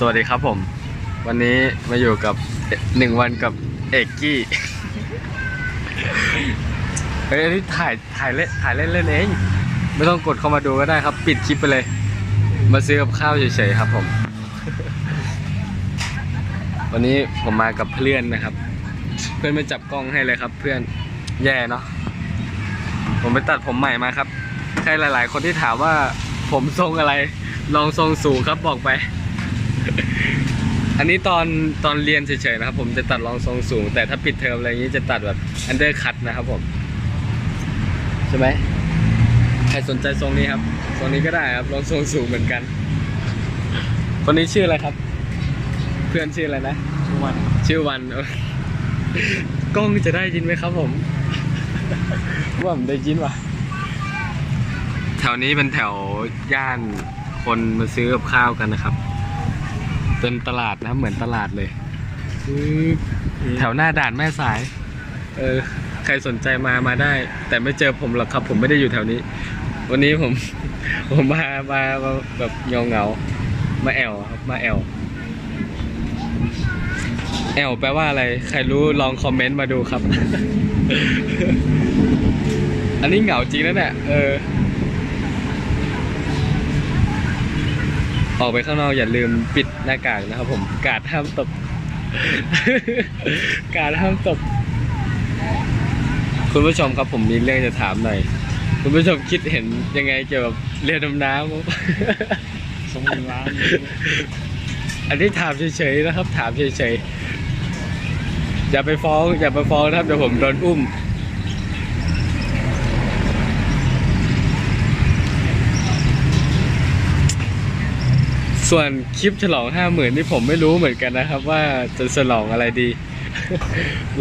สวัสดีครับผม วันนี้มาอยู่กับหนึ่งวันกับเอกกี้ เฮ้ยอันนี้ถ่ายถ่ายเล่นถ่ายเล่นเล่นเอง ไม่ต้องกดเข้ามาดูก็ได้ครับ ปิดคลิปไปเลย มาซื้อกับข้าวเฉยๆครับผม วันนี้ผมมากับเพื่อนนะครับ เพื่อนมาจับกล้องให้เลยครับ เพื่อนแย่เนาะผมไปตัดผมใหม่มาครับ ใครหลาย ๆ คนที่ถามว่าผมทรงอะไร ลองทรงสูงครับบอกไป อันนี้ตอนตอนเรียนเฉยๆนะครับผมจะตัดรองทรงสูง แต่ถ้าปิดเทอมอะไรอย่างนี้จะตัดแบบอันเดอร์คัตนะครับผม ใช่ไหมใครสนใจทรงนี้ครับทรงนี้ก็ได้ครับรองทรงสูงเหมือนกันคนนี้ชื่ออะไรครับ เพื่อนชื่ออะไรนะทุกวันชื่อวันเออกล้องจะได้ยินไหมครับผมว่าผมได้ยินว่ะแถวนี้เป็นแถวย่านคนมาซื้อกับข้าวกันนะครับ เป็นตลาดนะครับเหมือนตลาดเลยปึ๊บแถวหน้าด่านแม่สาย เออ ใครสนใจมามาได้ แต่ไม่เจอผมหรอกครับ ผมไม่ได้อยู่แถวนี้ วันนี้ผม ผมมามามาแบบเงาเงาๆมาแอลครับมาแอลแอลแปลว่าอะไร ใครรู้ลองคอมเมนต์มาดูครับ อันนี้เหงาจริงแล้วเนี่ยเออ ออกไปข้างนอกอย่าลืมปิดหน้ากากนะครับผมกาดห้ามตบ กาดห้ามตบ คุณผู้ชมครับผมมีเรื่องจะถามหน่อย คุณผู้ชมคิดเห็นยังไงเกี่ยวกับเรือดำน้ำครับสมบูรณ์ร้านอันนี้ถามเฉยๆนะครับ ถามเฉยๆอย่าไปฟ้องอย่าไปฟ้องนะครับเดี๋ยวผมโดนอุ้ม ส่วนคลิปฉลองห้าหมื่นนี่ผมไม่รู้เหมือนกันนะครับ ว่าจะฉลองอะไรดี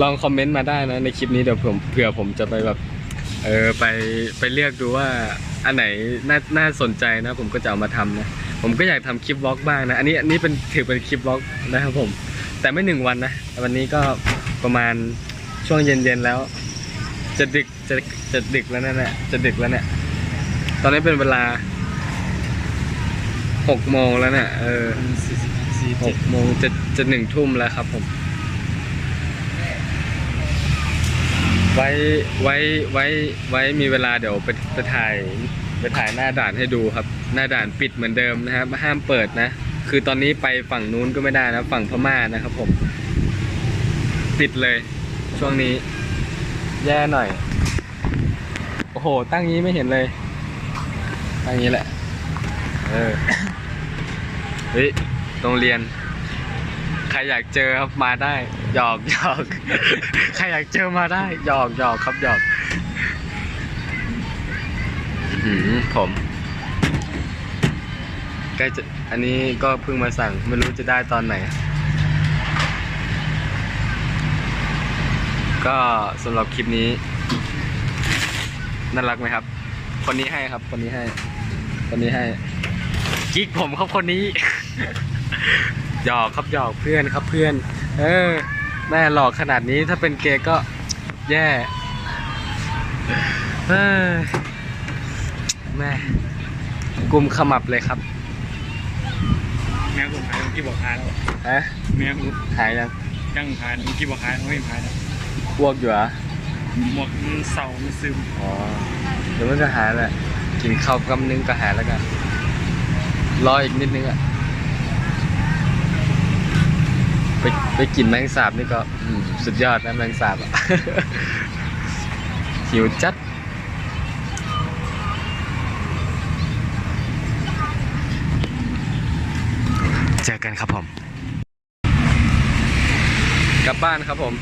ลองคอมเมนต์มาได้นะในคลิปนี้เดี๋ยวผมเผื่อผมจะไปแบบเออไปไปเลือกดูว่าอันไหนน่าน่าสนใจนะ ผมก็จะเอามาทำนะผมก็อยากทำคลิปวอล์กบ้างนะอันนี้อันนี้เป็นถือเป็นคลิปวอล์กนะครับผม แต่ไม่หนึ่งวันนะวันนี้ก็ประมาณช่วงเย็นๆแล้ว จะดึกจะจะดึกแล้วนั่นแหละจะดึกแล้วเนี่ยตอนนี้เป็นเวลา หกโมงแล้วเนี่ยเออสี่สี่หเจ็ดกโมงจะจะหนึ่งทุ่มแล้วครับผม ไว้ไว้ไว้ไว้มีเวลาเดี๋ยวไปไปถ่ายไปถ่ายหน้าด่านให้ดูครับ หน้าด่านปิดเหมือนเดิมนะครับห้ามเปิดนะ คือตอนนี้ไปฝั่งนู้นก็ไม่ได้นะฝั่งพม่านะครับผม ปิดเลย ช่วงนี้ แย่หน่อย โอ้โห ตั้งงี้ไม่เห็นเลยตั้งงี้แหละ เออ เฮ้ยโรงเรียน ใครอยากเจอครับมาได้หยอกหยอกใครอยากเจอมาได้หยอกหยอกครับหยอกอือหือผมใกล้จะอันนี้ก็เพิ่งมาสั่งไม่รู้จะได้ตอนไหน ก็สำหรับคลิปนี้ น่ารักไหมครับ คนนี้ให้ครับ คนนี้ให้ คนนี้ให้ กิ๊กผมครับคนนี้ หยอกครับหยอกเพื่อนครับเพื่อน เออแม่หลอกขนาดนี้ถ้าเป็นเกย์ก็แย่เออแม่กุมขมับเลยครับ แมวผมขายเมื่อกี้บอกขายแล้วฮะแมวผมหายยังยังขายเมื่อกี้บอกขายเขาไม่ขายแล้วอ้วกอยู่เหรอหมวกมันเศร้ามันซึม อ๋อ เดี๋ยวมันก็หายแหละ กินข้าวกำนึงก็หายแล้วกัน รออีกนิดนึงอะไปไปกินแมงสาบนี่ก็อืมสุดยอดนะแมงสาบอะหิวจัด เจอกันครับผม กลับบ้านครับผม